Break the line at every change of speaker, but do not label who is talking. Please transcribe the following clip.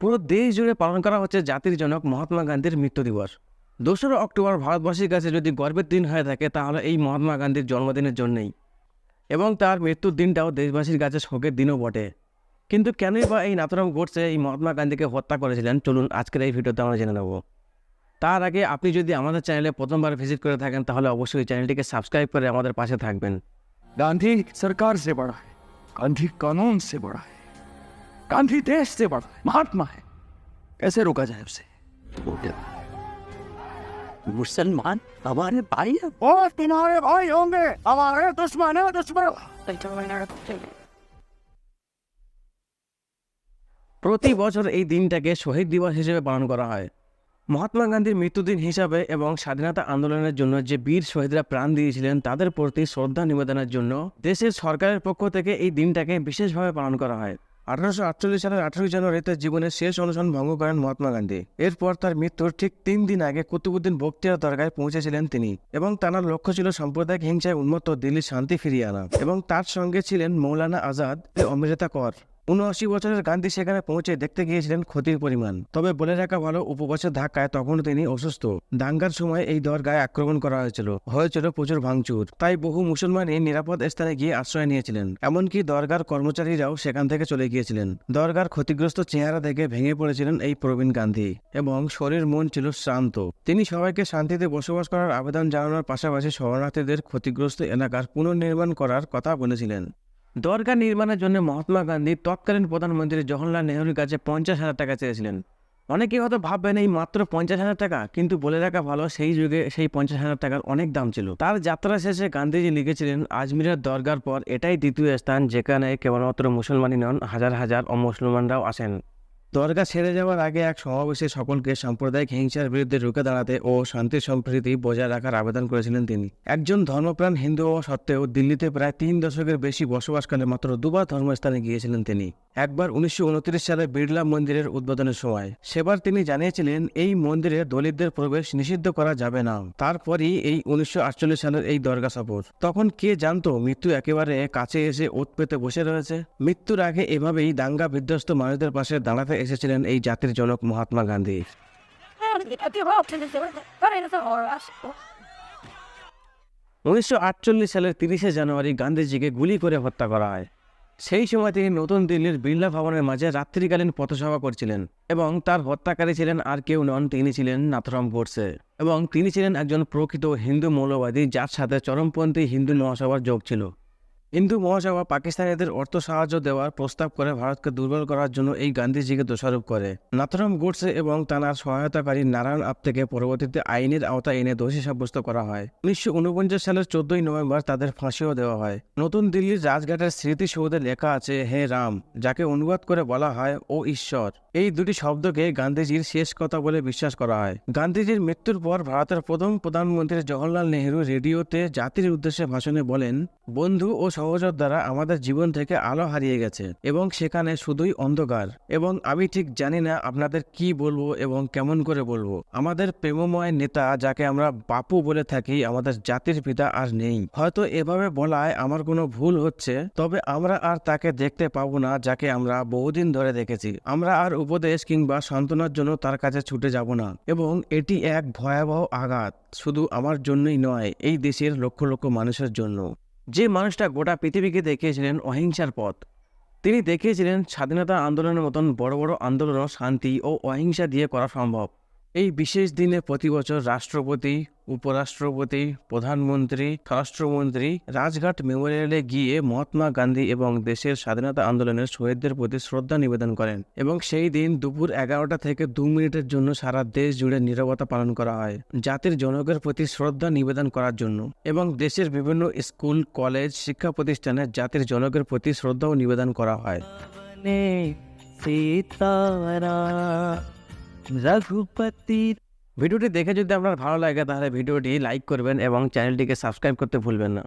পুরো দেশ জুড়ে পালন করা হচ্ছে জাতির জনক মহাত্মা গান্ধীর মৃত্যু দিবস। দোসরা অক্টোবর ভারতবাসীর কাছে যদি গর্বের দিন হয়ে থাকে, তাহলে এই মহাত্মা গান্ধীর জন্মদিনের জন্যেই। এবং তার মৃত্যুর দিনটাও দেশবাসীর কাছে শোকের দিনও বটে। কিন্তু কেনই বা এই নাতরাম ঘটছে এই মহাত্মা গান্ধীকে হত্যা করেছিলেন? চলুন আজকের এই ভিডিওতে আমরা জেনে নেব। তার আগে আপনি যদি আমাদের চ্যানেলে প্রথমবার ভিজিট করে থাকেন, তাহলে অবশ্যই চ্যানেলটিকে সাবস্ক্রাইব করে আমাদের পাশে থাকবেন।
গান্ধী সরকার সে বড় গান্ধী কানুন সে বড় गांधी देश से बड़ा है महात्मा है कैसे रोका जाए उसे
मुसलमान हमारे भाई है
और तुम्हारे भाई होंगे हमारे दुश्मन है दुश्मन
প্রতি বছর এই দিনটাকে শহীদ দিবস হিসেবে পালন করা হয় মহাত্মা গান্ধীর মৃত্যুদিন হিসাবে এবং স্বাধীনতা আন্দোলনের জন্য যে বীর শহীদরা প্রাণ দিয়েছিলেন তাদের প্রতি শ্রদ্ধা নিবেদনের জন্য দেশের সরকারের পক্ষ থেকে এই দিনটাকে বিশেষভাবে পালন করা হয় আঠারোশো আটচল্লিশ সালের আঠারোই জানুয়ারি তার জীবনের শেষ অনুষ্ঠান ভঙ্গ করেন মহাত্মা গান্ধী। এরপর তার মৃত্যুর ঠিক তিন দিন আগে কুতুবুদ্দিন বক্তিয়ার দরগায় পৌঁছেছিলেন তিনি এবং তার লক্ষ্য ছিল সাম্প্রদায়িক হিংসায় উন্মত্ত দিল্লির শান্তি ফিরিয়ে আনা এবং তার সঙ্গে ছিলেন মৌলানা আজাদ অমৃতা কর। উনআশি বছরের গান্ধী সেখানে পৌঁছে দেখতে গিয়েছিলেন ক্ষতির পরিমাণ। তবে বলে রাখা ভালো, উপবাসের ধাক্কায় তখন তিনি অসুস্থ। দাঙ্গার সময় এই দরগায় আক্রমণ করা হয়েছিল। হয়েছিল প্রচুর ভাঙচুর। তাই বহু মুসলমানই নিরাপদ স্থানে গিয়ে আশ্রয় নিয়েছিলেন। এমনকি দরগার কর্মচারীরাও সেখান থেকে চলে গিয়েছিলেন। দরগার ক্ষতিগ্রস্ত চেহারা দেখে ভেঙে পড়েছিলেন এই প্রবীণ গান্ধী। এবং শরীর মন ছিল শ্রান্ত তিনি সবাইকে শান্তিতে বসবাস করার আবেদন জানানোর পাশাপাশি শরণার্থীদের ক্ষতিগ্রস্ত এলাকার পুনর্নির্মাণ করার কথা বলেছিলেন। দরগা নির্মাণের জন্য মহাত্মা গান্ধী তৎকালীন প্রধানমন্ত্রী জওহরলাল নেহরুর কাছে পঞ্চাশ হাজার টাকা চেয়েছিলেন। অনেকে হয়তো ভাববেন এই মাত্র পঞ্চাশ হাজার টাকা, কিন্তু বলে রাখা ভালো, সেই যুগে সেই পঞ্চাশ হাজার টাকার অনেক দাম ছিল। তার যাত্রা শেষে গান্ধীজি লিখেছিলেন, আজমিরের দরগার পর এটাই দ্বিতীয় স্থান যেখানে কেবলমাত্র মুসলমানই নন, হাজার হাজার অমুসলমানরাও আসেন দরগা ছেড়ে যাওয়ার আগে এক সমাবেশে সকলকে সাম্প্রদায়িক হিংসার বিরুদ্ধে রুখে দাঁড়াতে ও শান্তি সম্প্রীতি বজায় রাখার আবেদন করেছিলেন তিনি। একজন ধর্মপ্রাণ হিন্দু হওয়া সত্ত্বেও দিল্লিতে প্রায় তিন দশকের বেশি বসবাসকালে মাত্র দুবার ধর্মস্থানে গিয়েছিলেন তিনি। একবার উনিশশো উনত্রিশ সালে বিড়লা মন্দিরের উদ্বোধনের সময়। সেবার তিনি জানিয়েছিলেন, এই মন্দিরে দলিতদের প্রবেশ নিষিদ্ধ করা যাবে না। তারপরই এই উনিশশো আটচল্লিশ সালের এই দরগা সফর। তখন কে জানতো মৃত্যু একেবারে কাছে এসে ওত পেতে বসে রয়েছে? মৃত্যুর আগে এভাবেই দাঙ্গা বিধ্বস্ত মানুষদের পাশে দাঁড়াতে এসেছিলেন এই জাতির জনক মহাত্মা গান্ধী। উনিশশো আটচল্লিশ সালের তিরিশে জানুয়ারি গান্ধীজিকে গুলি করে হত্যা করা হয়। সেই সময় তিনি নতুন দিল্লির বিড়লা ভবনের মাঝে রাত্রিকালীন পথসভা করছিলেন এবং তার হত্যাকারী ছিলেন আর কেউ নন, তিনি ছিলেন নাথরাম গোডসে এবং তিনি ছিলেন একজন প্রকৃত হিন্দু মৌলবাদী, যার সাথে চরমপন্থী হিন্দু মহাসভার যোগ ছিল। হিন্দু মহাসভা পাকিস্তানিদের অর্থ সাহায্য দেওয়ার প্রস্তাব করে ভারতকে দুর্বল করার জন্য এই গান্ধীজিকে দোষারোপ করে। নাথরাম গোডসে এবং তার সহায়তাকারী নারায়ণ আপ্তেকে পরবর্তীতে আইনের আওতায় এনে দোষী সাব্যস্ত করা হয়। উনিশশো সালের চোদ্দই নভেম্বর তাদের ফাঁসিও দেওয়া হয়। নতুন দিল্লির রাজঘাটের স্মৃতিসৌধে লেখা আছে, হে রাম যাকে অনুবাদ করে বলা হয়, ও ঈশ্বর এই দুটি শব্দকে গান্ধীজির শেষ কথা বলে বিশ্বাস করা হয়। গান্ধীজির মৃত্যুর পর ভারতের প্রথম প্রধানমন্ত্রী জওহরলাল নেহরু রেডিওতে জাতির উদ্দেশ্যে ভাষণে বলেন, বন্ধু ও সহযোদ্ধারা আমাদের জীবন থেকে আলো হারিয়ে গেছে এবং সেখানে শুধুই অন্ধকার। এবং আমি ঠিক জানি না আপনাদের কি বলব এবং কেমন করে বলব। আমাদের প্রেমময় নেতা যাকে আমরা বাপু বলে থাকি, আমাদের জাতির পিতা আর নেই। হয়তো এভাবে বলায় আমার কোনো ভুল হচ্ছে, তবে আমরা আর তাকে দেখতে পাবো না যাকে আমরা বহুদিন ধরে দেখেছি। আমরা আর উপদেশ কিংবা সান্ত্বনার জন্য তার কাছে ছুটে যাব না। এবং এটি এক ভয়াবহ আঘাত, শুধু আমার জন্যই নয়, এই দেশের লক্ষ লক্ষ মানুষের জন্য। যে মানুষটা গোটা পৃথিবীকে দেখিয়েছিলেন অহিংসার পথ, তিনি দেখিয়েছিলেন স্বাধীনতা আন্দোলনের মতন বড় বড় আন্দোলনও শান্তি ও অহিংসা দিয়ে করা সম্ভব। এই বিশেষ দিনে প্রতি বছর রাষ্ট্রপতি, উপরাষ্ট্রপতি, প্রধানমন্ত্রী, স্বরাষ্ট্রমন্ত্রী রাজঘাট মেমোরিয়ালে গিয়ে মহাত্মা গান্ধী এবং দেশের স্বাধীনতা আন্দোলনের শহীদদের প্রতি শ্রদ্ধা নিবেদন করেন এবং সেই দিন দুপুর এগারোটা থেকে দু মিনিটের জন্য সারা দেশ জুড়ে নীরবতা পালন করা হয়, জাতির জনকের প্রতি শ্রদ্ধা নিবেদন করার জন্য এবং দেশের বিভিন্ন স্কুল, কলেজ, শিক্ষা প্রতিষ্ঠানে জাতির জনকের প্রতি শ্রদ্ধাও নিবেদন করা হয়।
রঘুপতির
ভিডিওটি দেখে যদি আপনার ভালো লাগে, তাহলে ভিডিওটি লাইক করবেন এবং চ্যানেলটিকে সাবস্ক্রাইব করতে ভুলবেন না।